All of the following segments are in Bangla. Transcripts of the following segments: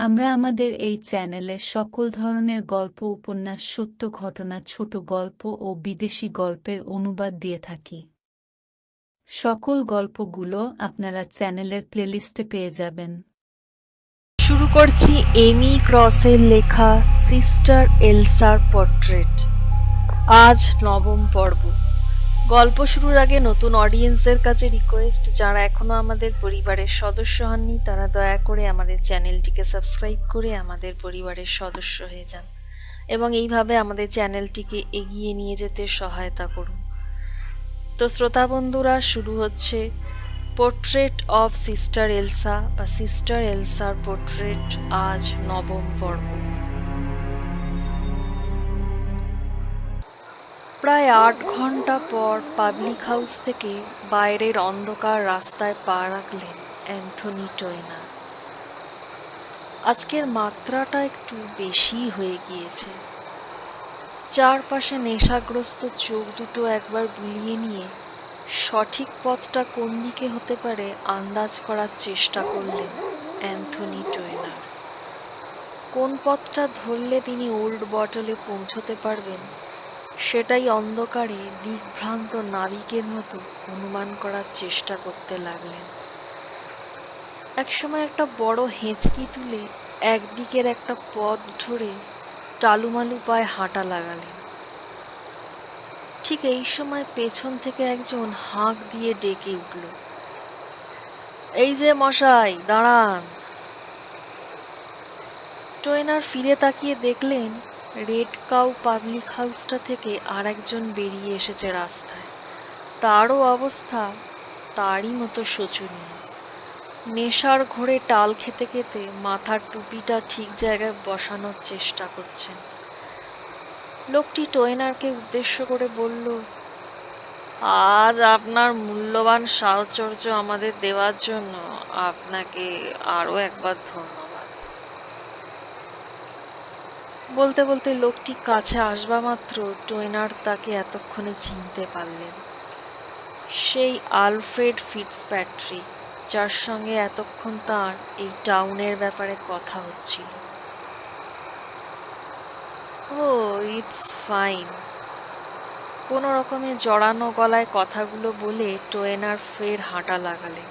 আমরা আমাদের এই চ্যানেলে সকল ধরনের গল্প, উপন্যাস, সত্য ঘটনা, ছোট গল্প ও বিদেশি গল্পের অনুবাদ দিয়ে থাকি। সকল গল্পগুলো আপনারা চ্যানেলের প্লেলিস্টে পেয়ে যাবেন। শুরু করছি এমি ক্রসের লেখা সিস্টার এলসার পোর্ট্রেট আজ নবম পর্ব। গল্প শুরুর আগে নতুন অডিয়েন্সদের কাছে রিকোয়েস্ট যারা এখনও আমাদের পরিবারের সদস্য হননি, তারা দয়া করে আমাদের চ্যানেলটিকে সাবস্ক্রাইব করে আমাদের পরিবারের সদস্য হয়ে যান এবং এইভাবে আমাদের চ্যানেলটিকে এগিয়ে নিয়ে যেতে সহায়তা করুন। তো শ্রোতা বন্ধুরা, শুরু হচ্ছে পোর্ট্রেট অফ সিস্টার এলসা বা সিস্টার এলসার পোর্ট্রেট আজ নবম পর্ব। প্রায় আট ঘণ্টা পর পাবলিক হাউস থেকে বাইরের অন্ধকার রাস্তায় পা রাখলেন অ্যান্থনি টোয়েনা আজকের মাত্রাটা একটু বেশি হয়ে গিয়েছে। চারপাশে নেশাগ্রস্ত চোখ দুটো একবার বুলিয়ে নিয়ে সঠিক পথটা কোন দিকে হতে পারে আন্দাজ করার চেষ্টা করলেন অ্যান্থনি টোয়েনার কোন পথটা ধরলে তিনি ওল্ড বটলে পৌঁছতে পারবেন সেটাই অন্ধকারে দিকভ্রান্ত নাবিকের মতো অনুমান করার চেষ্টা করতে লাগলেন। একসময় একটা বড় হেঁচকি তুলে একদিকের একটা পথ ধরে টালুমালু পায়ে হাঁটা লাগালেন। ঠিক এই সময় পেছন থেকে একজন হাঁক দিয়ে ডেকে উঠল। এই যে মশাই, দাঁড়ান। টোয়েনার ফিরে তাকিয়ে দেখলেন রেড কাউ পাবলিক হাউসটা থেকে আর একজন বেরিয়ে এসেছে রাস্তায়। তারও অবস্থা তারই মতো শোচনীয়। নেশার ঘোরে টাল খেতে খেতে মাথার টুপিটা ঠিক জায়গায় বসানোর চেষ্টা করছেন। লোকটি টোয়েনারকে উদ্দেশ্য করে বলল, আজ আপনার মূল্যবান সাহচর্য আমাদের দেওয়ার জন্য আপনাকে আরও একবার ধন্যবাদ। বলতে বলতে লোকটি কাছে আসবা মাত্র টোয়েনার তাকে এতক্ষণে চিনতে পারলেন। সেই আলফ্রেড ফিটস ফিটসপ্যাট্রিক যার সঙ্গে এতক্ষণ তার এই টাউনের ব্যাপারে কথা হচ্ছিল। ও, ইটস ফাইন। কোনো রকমে জড়ানো গলায় কথাগুলো বলে টোয়েনার ফের হাঁটা লাগালেন।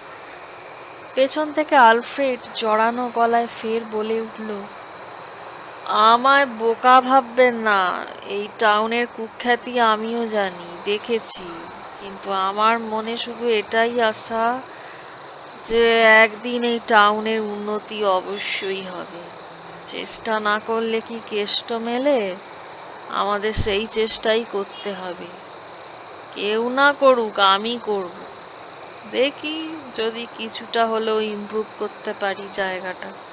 পেছন থেকে আলফ্রেড জড়ানো গলায় ফের বলে উঠল আমায় বোকা ভাববেন না। এই টাউনের কুখ্যাতি আমিও জানি, দেখেছি। কিন্তু আমার মনে শুধু এটাই আশা যে একদিন এই টাউনের উন্নতি অবশ্যই হবে। চেষ্টা না করলে কি কেষ্ট মেলে? আমাদের সেই চেষ্টাই করতে হবে। কেউ না করুক, আমি করব। দেখি যদি কিছুটা হলেও ইমপ্রুভ করতে পারি জায়গাটা।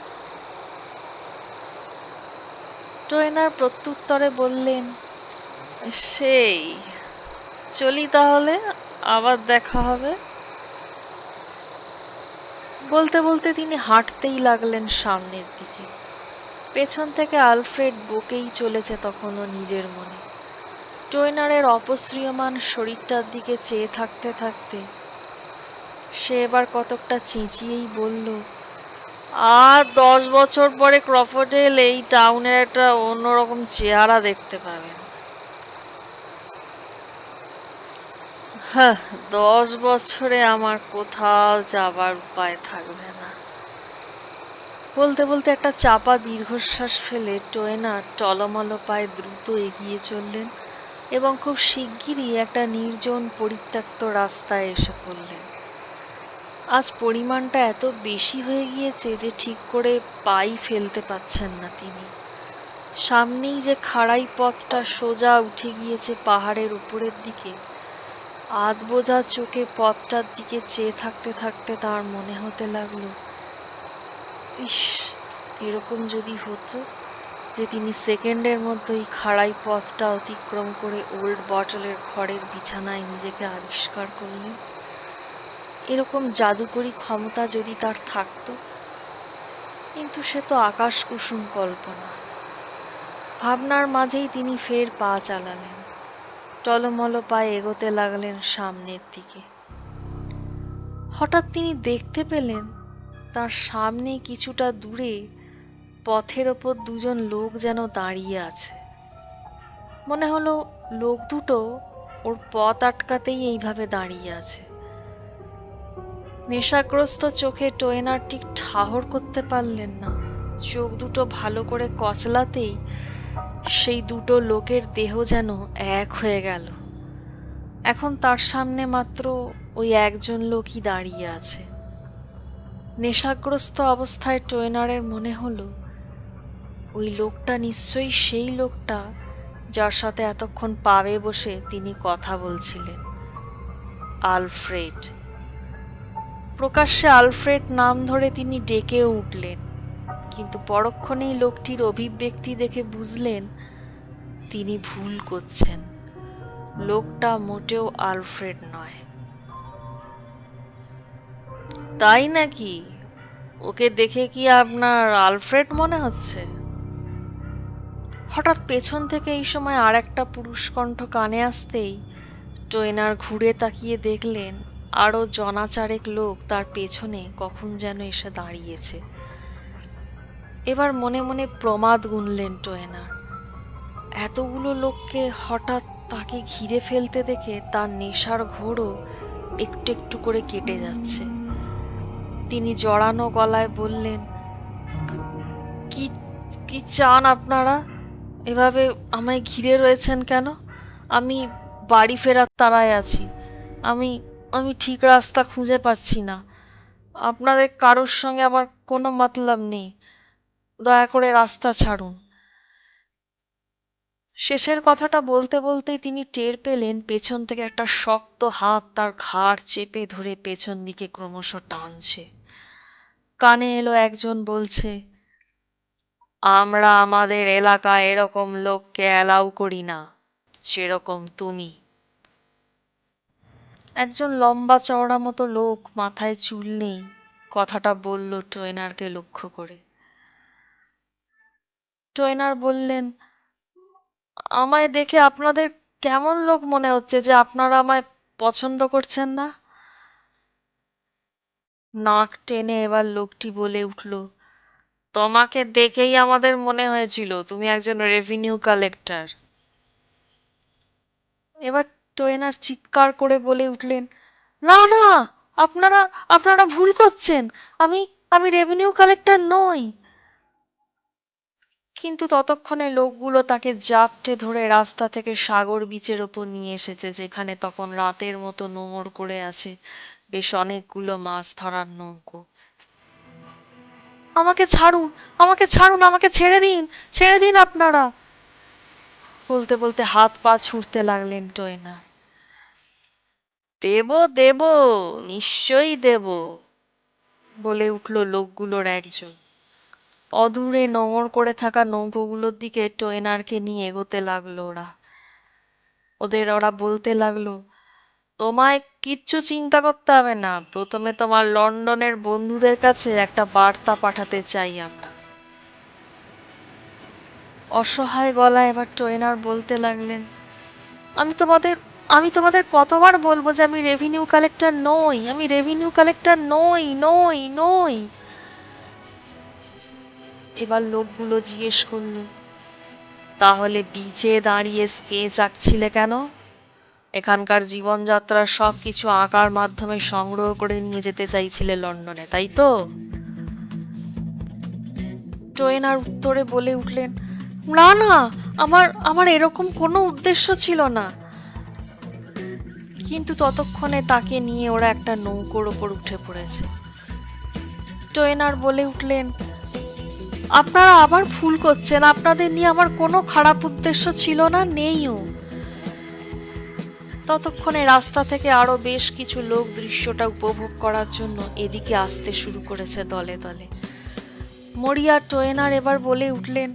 টোয়েনার প্রত্যুত্তরে বললেন সেই চলি তাহলে আবার দেখা হবে। বলতে বলতে তিনি হাঁটতেই লাগলেন সামনের দিকে। পেছন থেকে আলফ্রেড বকেই চলেছে তখনও নিজের মনে। টোয়েনারের অপসৃয়মান শরীরটার দিকে চেয়ে থাকতে থাকতে সে এবার কতকটা চেঁচিয়েই বলল আর দশ বছর পরে ক্রফোডেল এই টাউনের একটা অন্যরকম চেহারা দেখতে পাবেন হ্যাঁ দশ বছরে আমার কোথাও যাবার উপায় থাকবে না। বলতে বলতে একটা চাপা দীর্ঘশ্বাস ফেলে টোয়েনা টলমল পায়ে দ্রুত এগিয়ে চললেন এবং খুব শিগগিরই একটা নির্জন পরিত্যক্ত রাস্তায় এসে পড়লেন। আজ পরিমাণটা এত বেশি হয়ে গিয়েছে যে ঠিক করে পাই ফেলতে পাচ্ছেন না তিনি। সামনেই যে খাড়াই পথটা সোজা উঠে গিয়েছে পাহাড়ের উপরের দিকে, আধ বোঝা চোখে পথটার দিকে চেয়ে থাকতে থাকতে তার মনে হতে লাগল, ইস, এরকম যদি হতো যে তিনি সেকেন্ডের মধ্যেই খাড়াই পথটা অতিক্রম করে ওল্ড বটলের ঘরের বিছানায় নিজেকে আবিষ্কার করলেন। এরকম জাদুকরী ক্ষমতা যদি তার থাকতো, কিন্তু সে তো আকাশ কুসুম কল্পনা। ভাবনার মাঝেই তিনি ফের পা চালালেন। টলমল পায়ে এগোতে লাগলেন সামনের দিকে। হঠাৎ তিনি দেখতে পেলেন, তার সামনে কিছুটা দূরে পথের ওপর দুজন লোক যেন দাঁড়িয়ে আছে। মনে হলো লোক দুটো ওর পথ আটকাতেই এইভাবে দাঁড়িয়ে আছে। নেশাগ্রস্ত চোখে টোয়েনার ঠিক ঠাহর করতে পারলেন না। চোখ দুটো ভালো করে কচলাতেই সেই দুটো লোকের দেহ যেন এক হয়ে গেল। এখন তার সামনে মাত্র ওই একজন লোকই দাঁড়িয়ে আছে। নেশাগ্রস্ত অবস্থায় টোয়েনারের মনে হলো, ওই লোকটা নিশ্চয়ই সেই লোকটা যার সাথে এতক্ষণ পাবে বসে তিনি কথা বলছিলেন। আলফ্রেড। প্রকাশ্যে আলফ্রেড নাম ধরে তিনি ডেকে উঠলেন। কিন্তু পরক্ষণেই লোকটির অভিব্যক্তি দেখে বুঝলেন, তিনি ভুল করছেন। লোকটা মোটেও আলফ্রেড নয়। তাই নাকি? ওকে দেখে কি আপনার আলফ্রেড মনে হচ্ছে? হঠাৎ পেছন থেকে এই সময় আর একটা পুরুষ কণ্ঠ কানে আসতেই টোয়েনার ঘুরে তাকিয়ে দেখলেন আরও জনাচারেক লোক তার পেছনে কখন যেন এসে দাঁড়িয়েছে। এবার মনে মনে প্রমাদ গুনলেন টোয়েনার এতগুলো লোককে হঠাৎ তাকে ঘিরে ফেলতে দেখে তার নেশার ঘোরও একটু একটু করে কেটে যাচ্ছে। তিনি জড়ানো গলায় বললেন, কি কি চান আপনারা? এভাবে আমায় ঘিরে রয়েছেন কেন? আমি বাড়ি ফেরার তারায় আছি। আমি আমি ঠিক রাস্তা খুঁজে পাচ্ছি না। আপনাদের কারোর সঙ্গে আমার কোনো মতলব নেই। দয়া করে রাস্তা ছাড়ুন। শেষের কথাটা বলতে বলতেই তিনি টের পেলেন, পেছন থেকে একটা শক্ত হাত তার ঘাড় চেপে ধরে পেছন দিকে ক্রমশ টানছে। কানে এলো একজন বলছে, আমরা আমাদের এলাকায় এরকম লোককে অ্যালাউ করি না সেরকম তুমি। একজন লম্বা চওড়া মতো লোক মাথায় চুল নেই। কথাটা বলল ট্রেনারকে লক্ষ্য করে। ট্রেনার বললেন, আমায় দেখে আপনাদের কেমন লোক মনে হচ্ছে যে আপনারা আমায় পছন্দ করছেন না? নাক টেনে এবার লোকটি বলে উঠল, তোমাকে দেখেই আমাদের মনে হয়েছিল তুমি একজন রেভিনিউ কালেক্টর। এবার টোয়েনার চিৎকার করে বলে উঠলেন, না না, আপনারা আপনারা ভুল করছেন। আমি আমি রেভিনিউ কালেক্টর নই। কিন্তু ততক্ষণে লোকগুলো তাকে জাপটে ধরে রাস্তা থেকে সাগর বিচের ওপর নিয়ে এসেছে, যেখানে তখন রাতের মতো নোঙর করে আছে বেশ অনেকগুলো মাছ ধরার নৌকো। আমাকে ছাড়ুন আমাকে ছাড়ুন, আমাকে ছেড়ে দিন ছেড়ে দিন আপনারা! বলতে বলতে হাত পা ছুঁড়তে লাগলেন টোয়েনা দেব দেব, নিশ্চয়ই দেব, বলে উঠল লোকগুলোর একজন। অদূরে নোঙর করে থাকা নৌকোগুলোর দিকে টোয়েনারকে নিয়ে এগোতে লাগল ওরা। ওদের ওরা বলতে লাগল, তোমায় কিচ্ছু চিন্তা করতে হবে না, প্রথমে তোমার লন্ডনের বন্ধুদের কাছে একটা বার্তা পাঠাতে চাই আমরা। অসহায় গলায় এবার টোয়েনার বলতে লাগলেন, আমি তোমাদের আমি তোমাদের কতবার বলব যে আমি রেভিনিউ কালেক্টর নই, আমি রেভিনিউ কালেক্টর নই নই নই। এবার লোকগুলো জিজ্ঞেস করল, তাহলে বিচে দাঁড়িয়ে স্কেচ আঁকছিলে কেন? এখানকার জীবনযাত্রার সব কিছু আঁকার মাধ্যমে সংগ্রহ করে নিয়ে যেতে চাইছিলে লন্ডনে, তাই তো? টোয়েনার উত্তরে বলে উঠলেন, না না, আমার আমার এরকম কোনো উদ্দেশ্য ছিল না। কিন্তু ততক্ষণে তাকে নিয়ে ওরা একটা নৌকোর ওপর উঠে পড়েছে। টোয়েনার বলে উঠলেন, আপনারা আবার ভুল করছেন। আপনাদের নিয়ে আমার কোনো খারাপ উদ্দেশ্য ছিল না, নেইও। ততক্ষণে রাস্তা থেকে আরও বেশ কিছু লোক দৃশ্যটা উপভোগ করার জন্য এদিকে আসতে শুরু করেছে দলে দলে। মরিয়া টোয়েনার এবার বলে উঠলেন,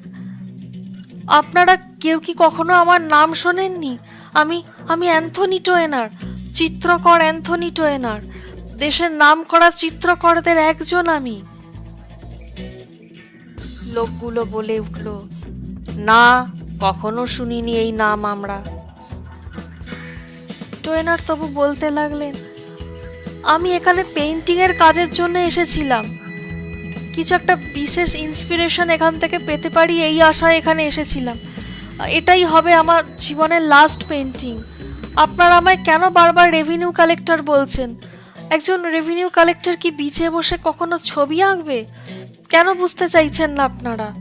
আপনারা কেউ কি কখনো আমার নাম শোনেননি? আমি আমি অ্যান্থনি টোয়েনার, চিত্রকর অ্যান্থনি টোয়েনার। দেশের নাম করা চিত্রকরদের একজন আমি। লোকগুলো বলে উঠল, না, কখনো শুনিনি এই নাম আমরা। টোয়েনার তবু বলতে লাগলেন, আমি এখানে পেইন্টিং এর কাজের জন্য এসেছিলাম। কিছু একটা বিশেষ ইন্সপিরেশন এখান থেকে পেতে পারি এই আশায় এখানে এসেছিলাম। এটাই হবে আমার জীবনের লাস্ট পেন্টিং আপনারা আমায় কেন বারবার রেভিনিউ কালেক্টর বলছেন? একজন রেভিনিউ কালেক্টর কি বিচে বসে কখনো ছবি আঁকবে? কেন বুঝতে চাইছেন না আপনারা?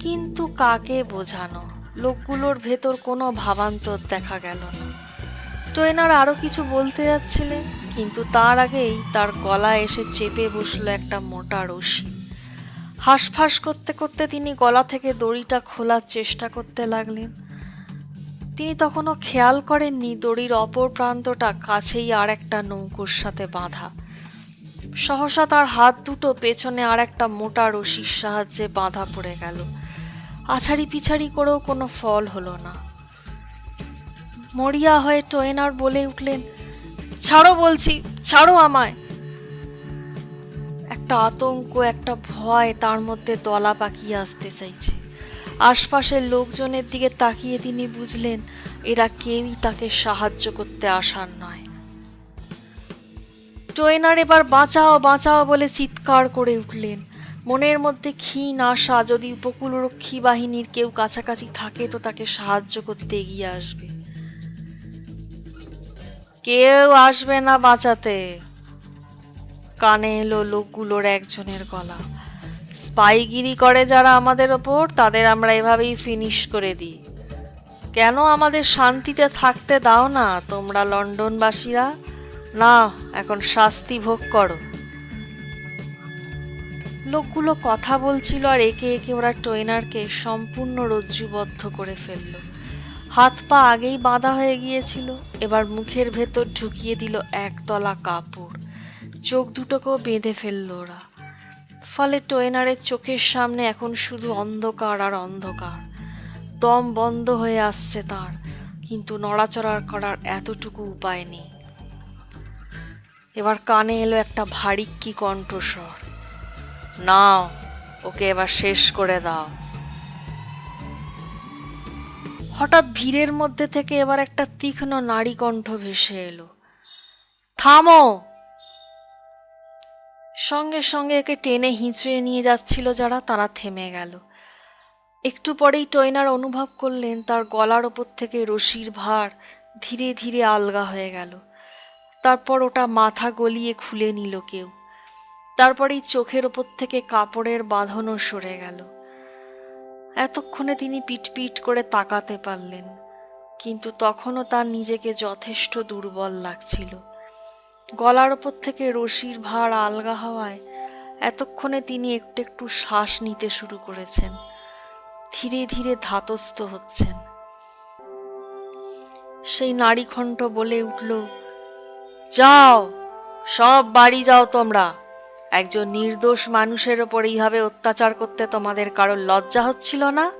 কিন্তু কাকে বোঝানো? লোকগুলোর ভেতর কোনো ভাবান্তর দেখা গেল না। টোয়েনার আরও কিছু বলতে যাচ্ছিলেন, কিন্তু তার আগেই তার গলায় এসে চেপে বসল একটা মোটা রশি। হাঁসফাঁস করতে করতে তিনি গলা থেকে দড়িটা খোলার চেষ্টা করতে লাগলেন। তিনি তখনও খেয়াল করেননি দড়ির অপর প্রান্তটা কাছেই আর একটা নৌকোর সাথে বাঁধা। সহসা তার হাত দুটো পেছনে আর একটা মোটা রশির সাহায্যে বাঁধা পড়ে গেল। আছাড়ি পিছাড়ি করেও কোনো ফল হলো না। মরিয়া হয়ে টোয়েনার বলে উঠলেন, ছাড়ো বলছি, ছাড়ো আমায়। একটা আতঙ্ক, একটা ভয় তার মধ্যে দলা পাকিয়ে আসতে চাইছে। আশপাশের লোকজনের দিকে তাকিয়ে তিনি বুঝলেন, এরা কেউই তাকে সাহায্য করতে আসার নয়। টোয়েনার এবার বাঁচাও বাঁচাও বলে চিৎকার করে উঠলেন। মনের মধ্যে ক্ষীণ আশা, যদি উপকূলরক্ষী বাহিনীর কেউ কাছাকাছি থাকে তো তাকে সাহায্য করতে এগিয়ে আসবে। কেউ আসবে না বাঁচাতে। কানে এলো লোকগুলোর একজনের গলা। স্পাইগিরি করে যারা আমাদের ওপর, তাদের আমরা এভাবেই ফিনিশ করে দিই। কেন আমাদের শান্তিতে থাকতে দাও না তোমরা লন্ডনবাসীরা? না, এখন শাস্তি ভোগ করো। লোকগুলো কথা বলছিল আর একে একে ওরা ট্রেনারকে সম্পূর্ণ রজ্জুবদ্ধ করে ফেলল। হাত পা আগেই বাঁধা হয়ে গিয়েছিল, এবার মুখের ভেতর ঢুকিয়ে দিল একতলা কাপড়। চোখ দুটোকেও বেঁধে ফেলল ওরা। ফলে টোয়েনারের চোখের সামনে এখন শুধু অন্ধকার আর অন্ধকার। দম বন্ধ হয়ে আসছে তার, কিন্তু নড়াচড়া করার এতটুকু উপায় নেই। এবার কানে এলো একটা ভারিক্কি কণ্ঠস্বর। নাও, ওকে এবার শেষ করে দাও। হঠাৎ ভিড়ের মধ্যে থেকে এবার একটা তীক্ষ্ণ নারী কণ্ঠ ভেসে এলো। থামো! সঙ্গে সঙ্গে একে টেনে হিঁচড়ে নিয়ে যাচ্ছিল যারা, তারা থেমে গেল। একটু পরেই টয়নার অনুভব করলেন, তার গলার ওপর থেকে রশির ভার ধীরে ধীরে আলগা হয়ে গেল। তারপর ওটা মাথা গলিয়ে খুলে নিল কেউ। তারপরেই চোখের ওপর থেকে কাপড়ের বাঁধনও সরে গেল। এতক্ষণে তিনি পিটপিট করে তাকাতে পারলেন, কিন্তু তখনও তার নিজেকে যথেষ্ট দুর্বল লাগছিল। গলার ওপর থেকে রশির ভার আলগা হওয়ায় এতক্ষণে তিনি একটু একটু শ্বাস নিতে শুরু করেছেন। ধীরে ধীরে ধাতস্থ হচ্ছেন। সেই নারীখণ্ড বলে উঠল, যাও, সব বাড়ি যাও তোমরা। একজন নির্দোষ মানুষের ওপর এইভাবে অত্যাচার করতে তোমাদের কারোর লজ্জা হচ্ছিল না?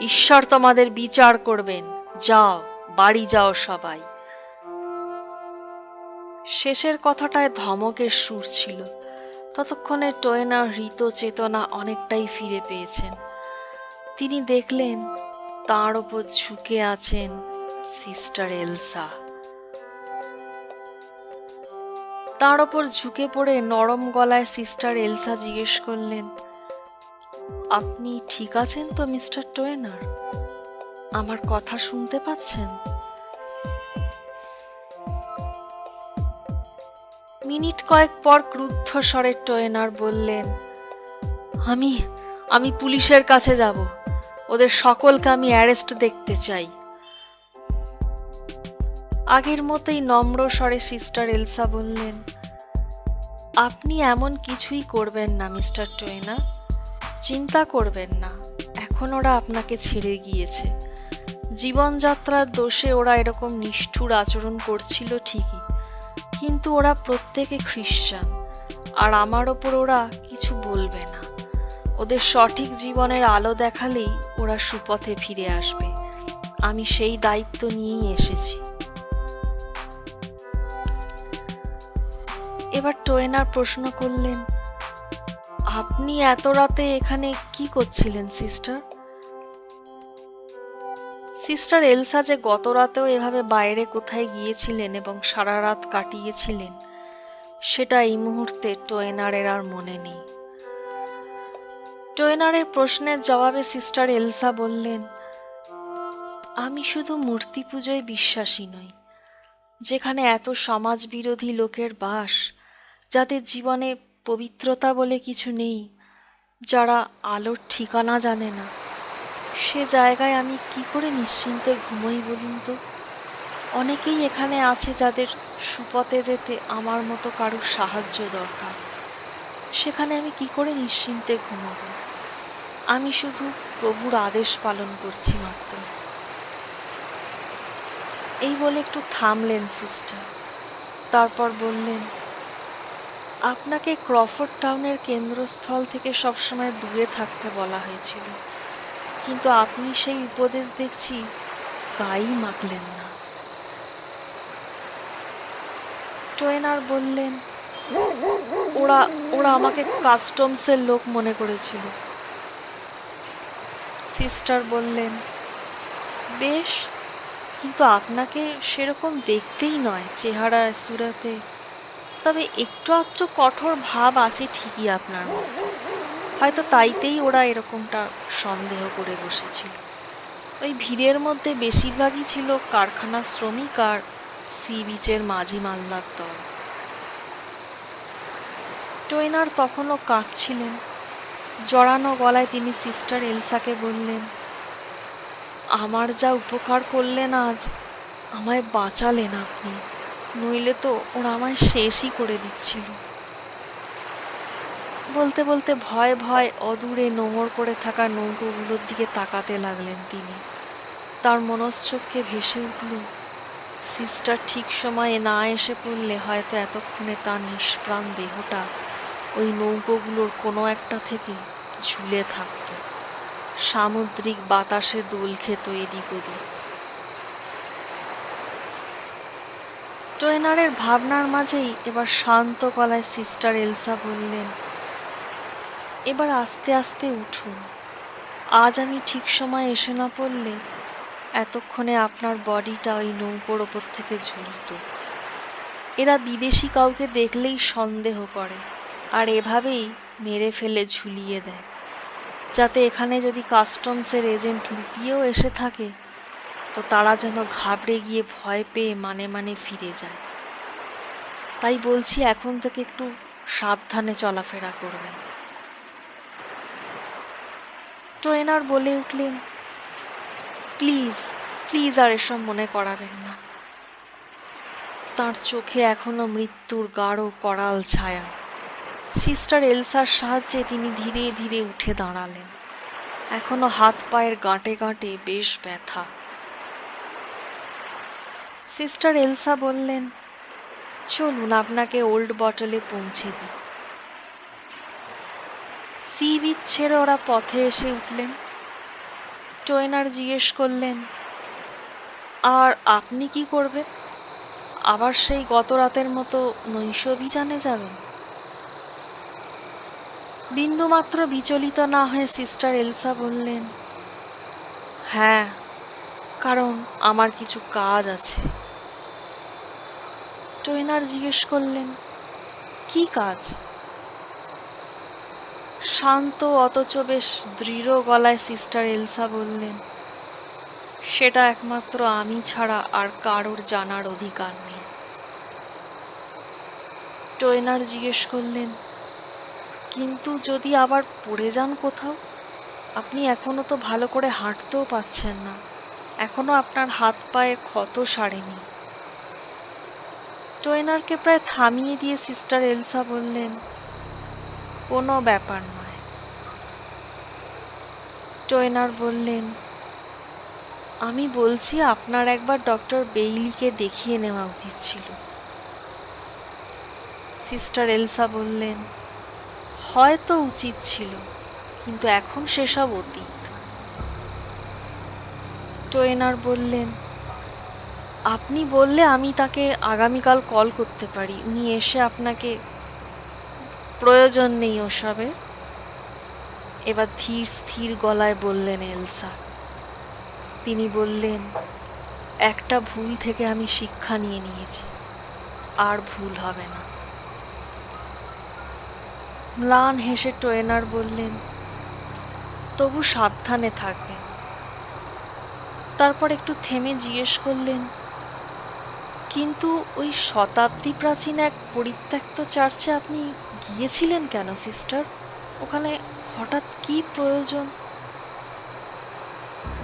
ঈশ্বর তোমাদের বিচার করবেন। যাও, বাড়ি যাও সবাই। শেষের কথাটায় ধমকের সুর ছিল। ততক্ষণে টোয়েনার হৃত চেতনা অনেকটাই ফিরে পেয়েছেন। তিনি দেখলেন, তার ওপর ঝুঁকে আছেন সিস্টার এলসা। তার ওপর ঝুঁকে পড়ে নরম গলায় সিস্টার এলসা জিজ্ঞেস করলেন, আপনি ঠিক আছেন তো, মিস্টার টোয়েনার? আমার কথা শুনতে পাচ্ছেন? মিনিট কয়েক পর ক্রুদ্ধ স্বরে টোয়েনার বললেন, আমি আমি পুলিশের কাছে যাব। ওদের সকলকে আমি অ্যারেস্ট দেখতে চাই। আগের মতোই নম্র স্বরে সিস্টার এলসা বললেন, আপনি এমন কিছুই করবেন না, মিস্টার টোয়েনা চিন্তা করবেন না, এখন ওরা আপনাকে ছেড়ে গিয়েছে। জীবনযাত্রার দোষে ওরা এরকম নিষ্ঠুর আচরণ করছিল ঠিকই। কিন্তু ওরা প্রত্যেকে খ্রিস্টান আর আমার ওপর ওরা কিছু বলবে না। ওদের সঠিক জীবনের আলো দেখালেই ওরা সুপথে ফিরে আসবে। আমি সেই দায়িত্ব নিয়েই এসেছি। এবার টোয়েনার প্রশ্ন করলেন, আপনি এত রাতে এখানে কি করছিলেন, সিস্টার? সিস্টার এলসা যে গত রাতেও এভাবে বাইরে কোথায় গিয়েছিলেন এবং সারা রাত কাটিয়েছিলেন, সেটা এই মুহূর্তে টোয়েনারের আর মনে নেই। টোয়েনারের প্রশ্নের জবাবে সিস্টার এলসা বললেন, আমি শুধু মূর্তি পুজোয় বিশ্বাসী নই, যেখানে এত সমাজ বিরোধী লোকের বাস, যাদের জীবনে পবিত্রতা বলে কিছু নেই, যারা আলোর ঠিকানা জানে না। সে জায়গায় আমি কি করে নিশ্চিন্তে ঘুমোই বলুন তো? অনেকেই এখানে আছে যাদের সুপথে যেতে আমার মতো কারোর সাহায্য দরকার। সেখানে আমি কি করে নিশ্চিন্তে ঘুমাবো? আমি শুধু প্রভুর আদেশ পালন করছি মাত্র। এই বলে একটু থামলেন সিস্টার। তারপর বললেন, আপনাকে ক্রফোর্ড টাউনের কেন্দ্রস্থল থেকে সবসময় দূরে থাকতে বলা হয়েছিল। কিন্তু আপনি সেই উপদেশ দেখছি গায়ে মাখলেন না। টোয়েনার বললেন, ওরা ওরা আমাকে কাস্টমসের লোক মনে করেছিল। সিস্টার বললেন, বেশ, কিন্তু আপনাকে সেরকম দেখতেই নয় চেহারা সুরাতে। তবে একটু একটু কঠোর ভাব আছে ঠিকই আপনার হয়তো তাইতেই ওরা এরকমটা সন্দেহ করে বসেছিল। ওই ভিড়ের মধ্যে বেশিরভাগই ছিল কারখানার শ্রমিক আর সি বিচের মাঝি মাল্লার দল। টোয়েনার তখনও কাঁদছিলেন। জড়ানো গলায় তিনি সিস্টার এলসাকে বললেন, আমার যা উপকার করলেন আজ, আমায় বাঁচালেন আপনি। নইলে তো ওরা আমায় শেষই করে দিচ্ছিল। বলতে বলতে ভয় ভয় অদূরে নোঙর করে থাকা নৌকোগুলোর দিকে তাকাতে লাগলেন তিনি। তার মনশ্চক্ষে ভেসে উঠল, সিস্টার ঠিক সময়ে না এসে পড়লে হয়তো এতক্ষণে তার নিষ্প্রাণ দেহটা ওই নৌকোগুলোর কোনো একটা থেকে ঝুলে থাকতো। সামুদ্রিক বাতাসে দোল খেত এদিক ওদিক। টোয়েনারের ভাবনার মাঝেই এবার শান্ত গলায় সিস্টার এলসা বললেন এবার আস্তে আস্তে উঠুন। আজ আমি ঠিক সময় এসে না পড়লে এতক্ষণে আপনার বডিটা ওই নৌকোর ওপর থেকে ঝুলত। এরা বিদেশি কাউকে দেখলেই সন্দেহ করে, আর এভাবেই মেরে ফেলে ঝুলিয়ে দেয়। যাতে এখানে যদি কাস্টমসের এজেন্ট লুকিয়েও এসে থাকে, তো তারা যেন ঘাবড়ে গিয়ে ভয় পেয়ে মানে মানে ফিরে যায়। তাই বলছি এখন থেকে একটু সাবধানে চলাফেরা করবেন। টোয়েনার বলে উঠলেন, প্লিজ প্লিজ আর এসব মনে করাবেন না। তার চোখে এখনও মৃত্যুর গাঢ় করাল ছায়া। সিস্টার এলসার সাহায্যে তিনি ধীরে ধীরে উঠে দাঁড়ালেন। এখনও হাত পায়ের গাঁটে গাঁটে বেশ ব্যথা। সিস্টার এলসা বললেন, চলুন, আপনাকে ওল্ড বটলে পৌঁছে দিই। সি বিচ ছেড়ে ওরা পথে এসে উঠলেন। টোয়েনার জিজ্ঞেস করলেন, আর আপনি কি করবে আবার সেই গত রাতের মতো নৈশ অভিযানে যাবেন? বিন্দুমাত্র বিচলিত না হয়ে সিস্টার এলসা বললেন হ্যাঁ কারণ আমার কিছু কাজ আছে। টোয়েনার জিজ্ঞেস করলেন, কি কাজ? শান্ত, অথচ বেশ দৃঢ় গলায় সিস্টার এলসা বললেন, সেটা একমাত্র আমি ছাড়া আর কারোর জানার অধিকার নেই। টোয়েনার জিজ্ঞেস করলেন, কিন্তু যদি আবার পড়ে যান কোথাও? আপনি এখনও তো ভালো করে হাঁটতেও পাচ্ছেন না। এখনও আপনার হাত পায়ে ক্ষত সারেনি। টোয়েনারকে প্রায় থামিয়ে দিয়ে সিস্টার এলসা বললেন, কোনো ব্যাপার নয় টোয়েনার বললেন, আমি বলছি আপনার একবার ডক্টর বেইলিকে দেখিয়ে নেওয়া উচিত ছিল। সিস্টার এলসা বললেন, হয়তো উচিত ছিল, কিন্তু এখন সেসব অতীত। টোয়েনার বললেন, আপনি বললে আমি তাকে আগামীকাল কল করতে পারি, উনি এসে আপনাকে, প্রয়োজন নেই ওসবের এবার ধীর স্থির গলায় বললেন, এলসা। তিনি বললেন, একটা ভুল থেকে আমি শিক্ষা নিয়ে নিয়েছি। আর ভুল হবে না। ম্লান হেসে টোয়েনার বললেন, তবু সাবধানে থাকবেন। তারপর একটু থেমে জিজ্ঞেস করলেন, কিন্তু ওই শতাব্দী প্রাচীন এক পরিত্যক্ত চার্চে আপনি গিয়েছিলেন কেন, সিস্টার? ওখানে হঠাৎ কি প্রয়োজন?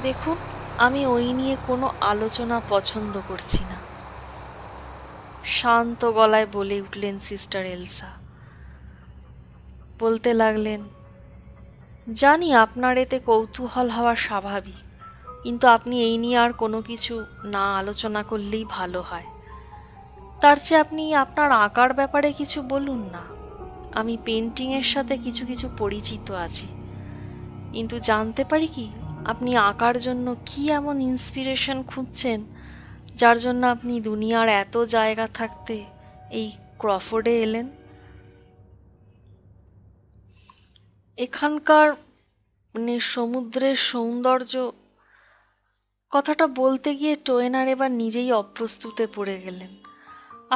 দেখুন, আমি ওই নিয়ে কোনো আলোচনা পছন্দ করছি না। শান্ত গলায় বলে উঠলেন সিস্টার এলসা। বলতে লাগলেন, জানি আপনার এতে কৌতূহল হওয়া স্বাভাবিক, কিন্তু আপনি এই নিয়ে আর কোনো কিছু না আলোচনা করলেই ভালো হয়। তার চেয়ে আপনি আপনার আঁকার ব্যাপারে কিছু বলুন না। আমি পেন্টিংয়ের সাথে কিছু কিছু পরিচিত আছি। কিন্তু জানতে পারি কি, আপনি আঁকার জন্য কি এমন ইন্সপিরেশন খুঁজছেন, যার জন্য আপনি দুনিয়ার এত জায়গা থাকতে এই ক্রফোর্ডে এলেন? এখানকার মানে সমুদ্রের সৌন্দর্য কথাটা বলতে গিয়ে টোয়েনার এবার নিজেই অপ্রস্তুতে পড়ে গেলেন।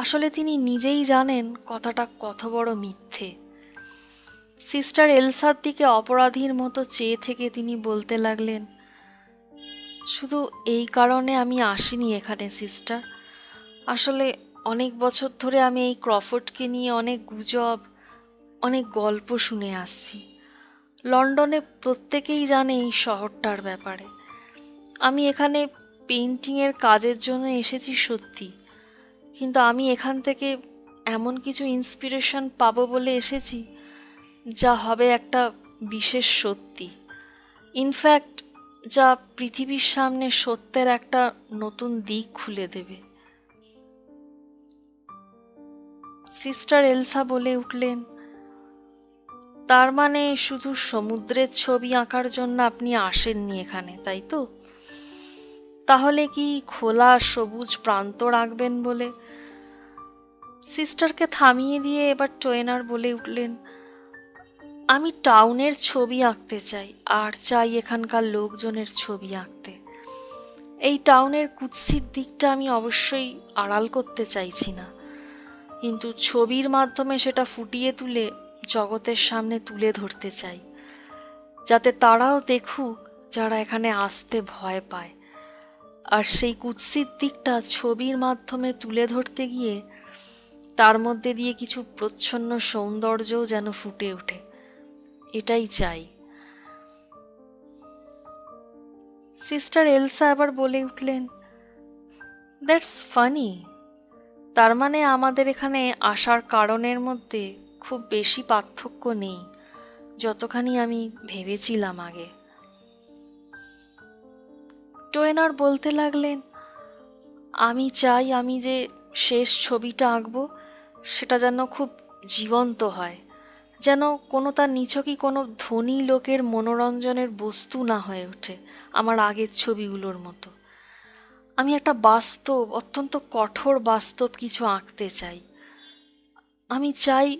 আসলে তিনি নিজেই জানেন কথাটা কত বড় মিথ্যে। সিস্টার এলসার দিকে অপরাধীর মতো চেয়ে থেকে তিনি বলতে লাগলেন, শুধু এই কারণে আমি আসিনি এখানে, সিস্টার। আসলে অনেক বছর ধরে আমি এই ক্রফোর্ডকে নিয়ে অনেক গুজব, অনেক গল্প শুনে আসছি। লন্ডনে প্রত্যেকেই জানে এই শহরটার ব্যাপারে। আমি এখানে পেন্টিংয়ের কাজের জন্য এসেছি সত্যি। কিন্তু আমি এখান থেকে এমন কিছু ইন্সপিরেশন পাবো বলে এসেছি, যা হবে একটা বিশেষ সত্যি। ইনফ্যাক্ট যা পৃথিবীর সামনে সত্যের একটা নতুন দিক খুলে দেবে। সিস্টার এলসা বলে উঠলেন, তার মানে শুধু সমুদ্রের ছবি আঁকার জন্য আপনি আসেননি এখানে, তাই তো? তাহলে কি খোলা সবুজ প্রান্ত রাখবেন বলে সিস্টারকে থামিয়ে দিয়ে এবার টোয়েনার বলে উঠলেন, আমি টাউনের ছবি আঁকতে চাই, আর চাই এখানকার লোকজনের ছবি আঁকতে। এই টাউনের কুৎসিত দিকটা আমি অবশ্যই আড়াল করতে চাইছি না। কিন্তু ছবির মাধ্যমে সেটা ফুটিয়ে তুলে জগতের সামনে তুলে ধরতে চাই, যাতে তারাও দেখুক যারা এখানে আসতে ভয় পায়। আর সেই কুৎসিত দিকটা ছবির মাধ্যমে তুলে ধরতে গিয়ে তার মধ্যে দিয়ে কিছু প্রচ্ছন্ন সৌন্দর্যও যেন ফুটে ওঠে। এটাই চাই। সিস্টার এলসা আবার বলে উঠলেন দ্যাটস ফানি তার মানে আমাদের এখানে আসার কারণের মধ্যে খুব বেশি পার্থক্য নেই, যতখানি আমি ভেবেছিলাম আগে। টোয়েনার বলতে লাগলেন, আমি চাই আমি যে শেষ ছবিটা আঁকবো সেটা যেন খুব জীবন্ত হয়, যেন কোনো তার নিছকই কোনো ধনী লোকের মনোরঞ্জনের বস্তু না হয়ে ওঠে আমার আগের ছবিগুলোর মতো। আমি একটা বাস্তব, অত্যন্ত কঠোর বাস্তব কিছু আঁকতে চাই। আমি চাই,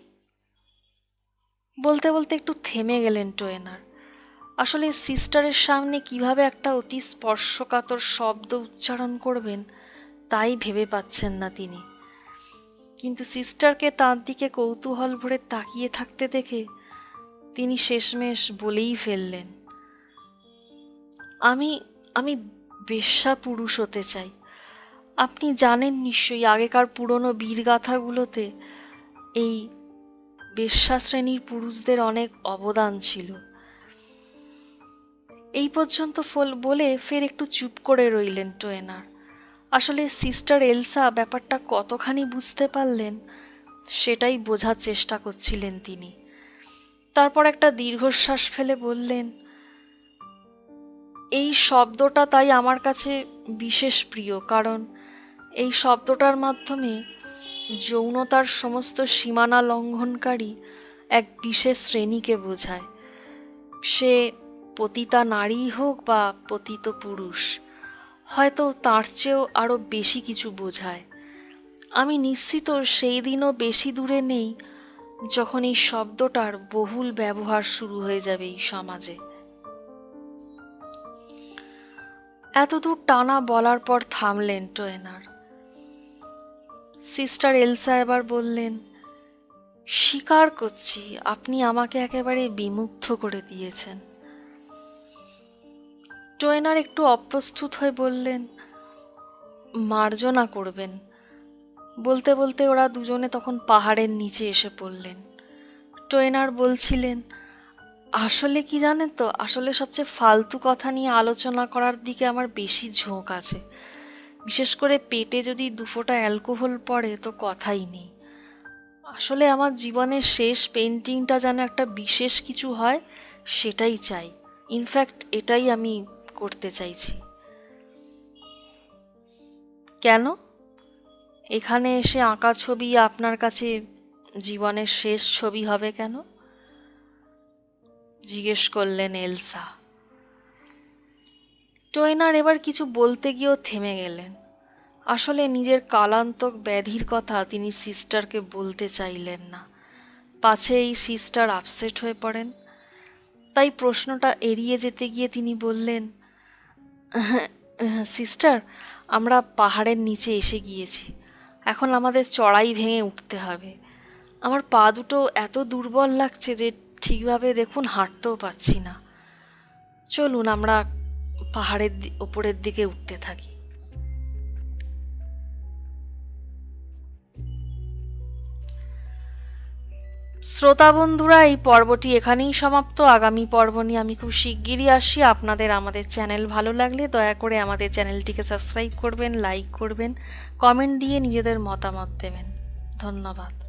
বলতে বলতে একটু থেমে গেলেন টোয়েনার। আসলে সিস্টারের সামনে কীভাবে একটা অতি স্পর্শকাতর শব্দ উচ্চারণ করবেন, তাই ভেবে পাচ্ছেন না তিনি। কিন্তু সিস্টারকে তার দিকে কৌতূহল ভরে তাকিয়ে থাকতে দেখে তিনি শেষমেশ বলেই ফেললেন, আমি আমি বেশ্যা পুরুষ হতে চাই। আপনি জানেন নিশ্চয়ই আগেকার পুরনো বীরগাথাগুলোতে এই বেশ্যা শ্রেণির পুরুষদের অনেক অবদান ছিল। এই পর্যন্ত ফল, বলে ফের একটু চুপ করে রইলেন টোয়েনার। আসলে সিস্টার এলসা ব্যাপারটা কতখানি বুঝতে পারলেন, সেটাই বোঝার চেষ্টা করছিলেন তিনি। তারপর একটা দীর্ঘশ্বাস ফেলে বললেন, এই শব্দটা তাই আমার কাছে বিশেষ প্রিয়, কারণ এই শব্দটার মাধ্যমে যৌনতার সমস্ত সীমানা লঙ্ঘনকারী এক বিশেষ শ্রেণীকে বোঝায়। সে পতিতা নারী হোক বা পতিত পুরুষ হয়তো তার চেয়েও আরও বেশি কিছু বোঝায়। আমি নিশ্চিত সেই দিনও বেশি দূরে নেই যখন এই শব্দটার বহুল ব্যবহার শুরু হয়ে যাবে এই সমাজে। এতদূর টানা বলার পর থামলেন টোয়েনার সিস্টার এলসা এবার বললেন স্বীকার করছি, আপনি আমাকে একেবারে বিমুগ্ধ করে দিয়েছেন। টোয়েনার একটু অপ্রস্তুত হয়ে বললেন, মার্জনা করবেন। বলতে বলতে ওরা দুজনে তখন পাহাড়ের নিচে এসে পড়লেন। টোয়েনার বলছিলেন, আসলে কি জানেন তো, আসলে সবচেয়ে ফালতু কথা নিয়ে আলোচনা করার দিকে আমার বেশি ঝোঁক আছে। বিশেষ করে পেটে যদি দুফোঁটা অ্যালকোহল পড়ে তো কথাই নেই। আসলে আমার জীবনের শেষ পেন্টিংটা যেন একটা বিশেষ কিছু হয়, সেটাই চাই। ইনফ্যাক্ট এটাই আমি করতে চাইছি। কেন? এখানে এসে আঁকা ছবি আপনার কাছে জীবনের শেষ ছবি হবে কেন? জিজ্ঞেস করলেন এলসা। টোয়েনার এবার কিছু বলতে গিয়েও থেমে গেলেন। আসলে নিজের কালান্তক ব্যাধির কথা তিনি সিস্টারকে বলতে চাইলেন না। পাছে এই সিস্টার আপসেট হয়ে পড়েন। তাই প্রশ্নটা এড়িয়ে যেতে গিয়ে তিনি বললেন সিস্টার, আমরা পাহাড়ের নিচে এসে গিয়েছি। এখন আমাদের চড়াই ভেঙে উঠতে হবে। আমার পা দুটো এত দুর্বল লাগছে যে ঠিকভাবে দেখুন হাঁটতেও পাচ্ছি না। চলুন, আমরা পাহাড়ের ওপরের দিকে উঠতে থাকি। শ্রোতা বন্ধুরা এই পর্বটি এখানেই সমাপ্ত। আগামী পর্ব নিয়ে আমি খুব শিগগিরই আসি। আপনাদের আমাদের চ্যানেল ভালো লাগলে দয়া করে আমাদের চ্যানেলটিকে সাবস্ক্রাইব করবেন, লাইক করবেন, কমেন্ট দিয়ে নিজেদের মতামত দেবেন। ধন্যবাদ।